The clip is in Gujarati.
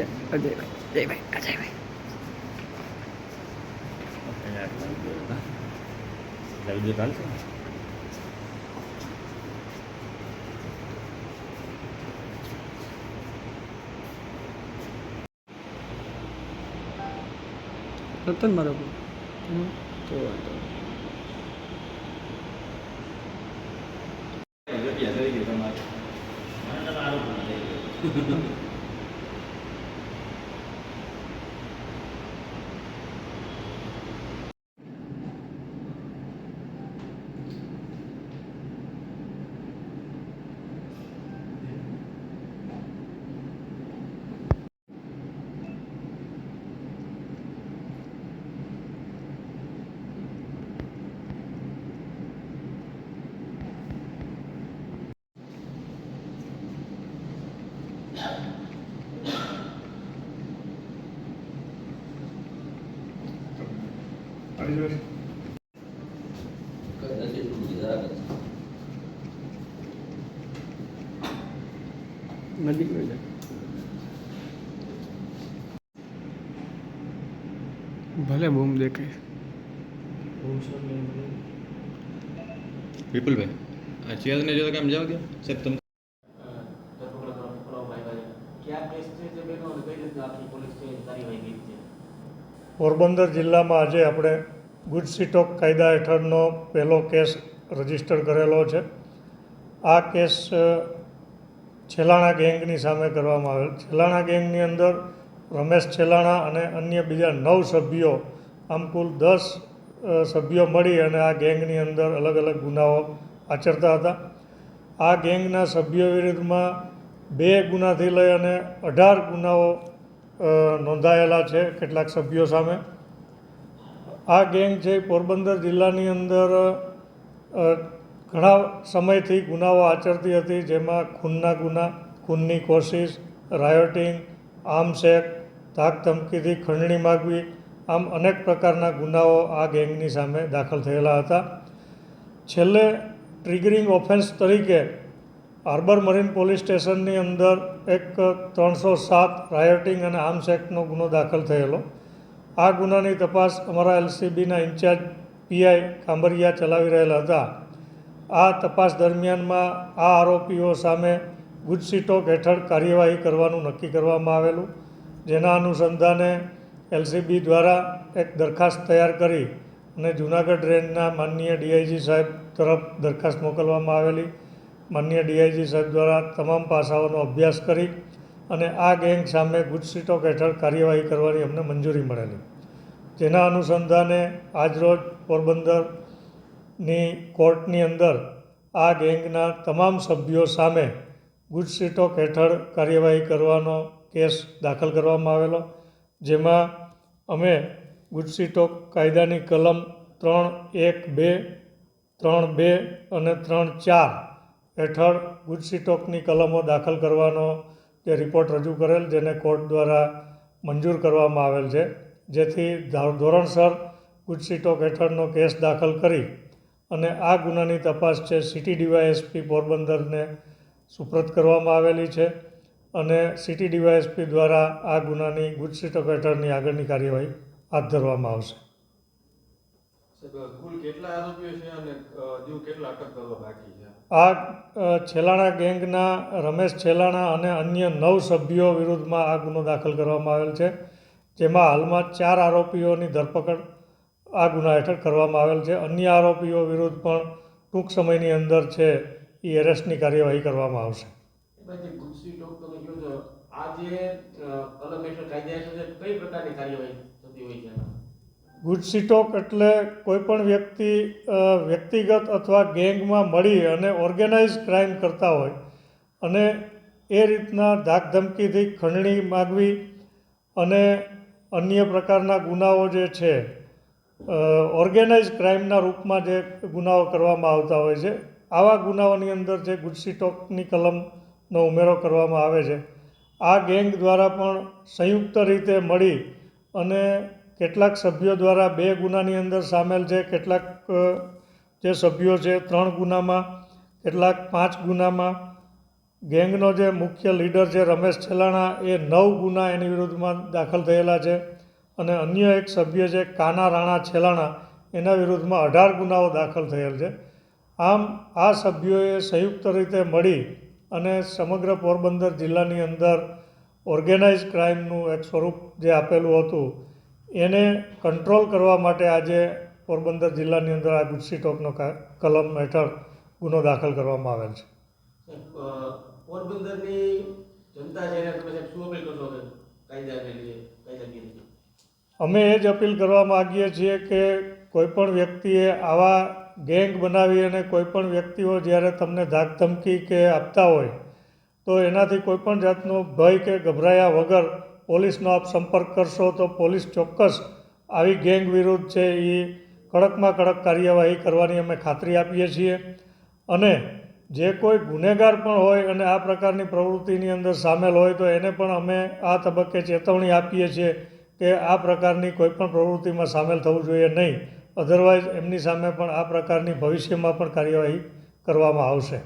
અજયભાઈ જયભાઈ અજયભાઈ રતન મારો તો વાંધો. નજીક લઈ જાય ભલે બૂમ દેખાય. વિપુલભાઈ આ ચેરને જો કેમ જાવ દો સાહેબ તમે પોરબંદર જિલ્લામાં આજે આપણે ગુડ સિટોક કાયદા હેઠળનો પહેલો કેસ રજિસ્ટર કરેલો છે. આ કેસ છેલાણા ગેંગની સામે કરવામાં આવેલ. છેલાણા ગેંગની અંદર રમેશ છેલાણા અને અન્ય બીજા નવ સભ્યો, આમ કુલ દસ સભ્યો મળી અને આ ગેંગની અંદર અલગ અલગ ગુનાઓ આચરતા હતા. આ ગેંગના સભ્યો વિરુદ્ધમાં બે ગુનાથી લઈ અને અઢાર ગુનાઓ નોંધાયેલા છે કેટલાક સભ્યો સામે. આ ગેંગ છે પોરબંદર જિલ્લાની અંદર ઘણા સમયથી ગુનાઓ આચરતી હતી, જેમાં ખૂનના ગુના, ખૂનની કોશિશ, રાયોટિંગ આર્મ્સ ધાક ધમકીથી ખંડણી માગવી, આમ અનેક પ્રકારના ગુનાઓ આ ગેંગની સામે દાખલ થયેલા હતા. છેલ્લે ટ્રિગરિંગ ઓફેન્સ તરીકે હાર્બર મરીન પોલીસ સ્ટેશનની અંદર એક ત્રણસો સાત રાયોટિંગ અને આર્મ્સ ગુનો દાખલ થયેલો. આ ગુનાની તપાસ અમારા એલસીબીના ઇન્ચાર્જ પીઆઈ કાંબરિયા ચલાવી રહેલા હતા. આ તપાસ દરમિયાનમાં આ આરોપીઓ સામે ગુજસીટોક હેઠળ કાર્યવાહી કરવાનું નક્કી કરવામાં આવેલું, જેના અનુસંધાને એલસીબી દ્વારા એક દરખાસ્ત તૈયાર કરી અને જૂનાગઢ રેન્જના માનનીય ડીઆઈજી સાહેબ તરફ દરખાસ્ત મોકલવામાં આવેલી. માનનીય ડીઆઈજી સાહેબ દ્વારા તમામ પાસાઓનો અભ્યાસ કરી અને આ ગેંગ સામે ગુજસીટોક હેઠળ કાર્યવાહી કરવાની અમને મંજૂરી મળેલી. જેના અનુસંધાને આજરોજ પોરબંદરની કોર્ટની અંદર આ ગેંગના તમામ સભ્યો સામે ગુજસીટોક હેઠળ કાર્યવાહી કરવાનો કેસ દાખલ કરવામાં આવેલો, જેમાં અમે ગુજસીટોક કાયદાની કલમ ત્રણ એક બે, ત્રણ બે અને ત્રણ ચાર હેઠળ ગુજસીટોકની કલમો દાખલ કરવાનો જે રિપોર્ટ રજૂ કરેલ જેને કોર્ટ દ્વારા મંજૂર કરવામાં આવેલ છે. જેથી ધોરણસર ગુજસીટોક હેઠળનો કેસ દાખલ કરી અને આ ગુનાની તપાસ છે સિટી ડીવાયએસપી પોરબંદરને સુપ્રત કરવામાં આવેલી છે અને સિટી ડીવાયએસપી દ્વારા આ ગુનાની ગુજસીટોક હેઠળની આગળની કાર્યવાહી હાથ ધરવામાં આવશે. કુલ કેટલા આરોપીઓ છે અને કેટલા અટક કરવા બાકી આ છેલાણા ગેંગના રમેશ છેલાણા અને અન્ય નવ સભ્યો વિરુદ્ધમાં આ ગુનો દાખલ કરવામાં આવેલ છે. જેમાં હાલમાં ચાર આરોપીઓની ધરપકડ આ ગુના હેઠળ કરવામાં આવેલ છે. અન્ય આરોપીઓ વિરુદ્ધ પણ ટૂંક સમયની અંદર છે એ એરેસ્ટની કાર્યવાહી કરવામાં આવશે. આ જે કઈ પ્રકારની કાર્યવાહી? ગુજસીટોક એટલે કોઈપણ વ્યક્તિ વ્યક્તિગત અથવા ગેંગમાં મળી અને ઓર્ગેનાઇઝ ક્રાઇમ કરતા હોય અને એ રીતના ધાકધમકીથી ખંડણી માગવી અને અન્ય પ્રકારના ગુનાઓ જે છે ઓર્ગેનાઇઝ ક્રાઇમના રૂપમાં જે ગુનાઓ કરવામાં આવતા હોય છે, આવા ગુનાઓની અંદર જે ગુજસીટોકની કલમનો ઉમેરો કરવામાં આવે છે, આ ગેંગ દ્વારા પણ સંયુક્ત રીતે મળી અને કેટલાક સભ્યો દ્વારા બે ગુનાની અંદર સામેલ છે, કેટલાક જે સભ્યો છે ત્રણ ગુનામાં, કેટલાક પાંચ ગુનામાં. ગેંગનો જે મુખ્ય લીડર છે રમેશ છેલાણા એ નવ ગુના એની વિરુદ્ધમાં દાખલ થયેલા છે અને અન્ય એક સભ્ય છે કાના રાણા છેલાણા એના વિરુદ્ધમાં અઢાર ગુનાઓ દાખલ થયેલ છે. આમ આ સભ્યોએ સંયુક્ત રીતે મળી અને સમગ્ર પોરબંદર જિલ્લાની અંદર ઓર્ગેનાઇઝ ક્રાઇમનું એક સ્વરૂપ જે આપેલું હતું એને કંટ્રોલ કરવા માટે આજે પોરબંદર જિલ્લાની અંદર આ ગુજસી ટોકનો કા- કલમ હેઠળ ગુનો દાખલ કરવામાં આવેલ છે. પોરબંદરની જનતા છે તમે શું અપીલ કરશો કે કાયદાને લીધે કાયદાગીરી અમે એ જ અપીલ કરવા માગીએ છીએ કે કોઈપણ વ્યક્તિએ આવા ગેંગ બનાવી અને કોઈપણ વ્યક્તિઓ જ્યારે તમને ધાક ધમકી કે આપતા હોય તો એનાથી કોઈપણ જાતનો ભય કે ગભરાયા વગર પોલીસનો આપ સંપર્ક કરશો તો પોલીસ ચોક્કસ આવી ગેંગ વિરુદ્ધ છે એ કડકમાં કડક કાર્યવાહી કરવાની અમે ખાતરી આપીએ છીએ. અને જે કોઈ ગુનેગાર પણ હોય અને આ પ્રકારની પ્રવૃત્તિની અંદર સામેલ હોય તો એને પણ અમે આ તબક્કે ચેતવણી આપીએ છીએ કે આ પ્રકારની કોઈપણ પ્રવૃત્તિમાં સામેલ થવું જોઈએ નહીં. અધરવાઇઝ એમની સામે પણ આ પ્રકારની ભવિષ્યમાં પણ કાર્યવાહી કરવામાં આવશે.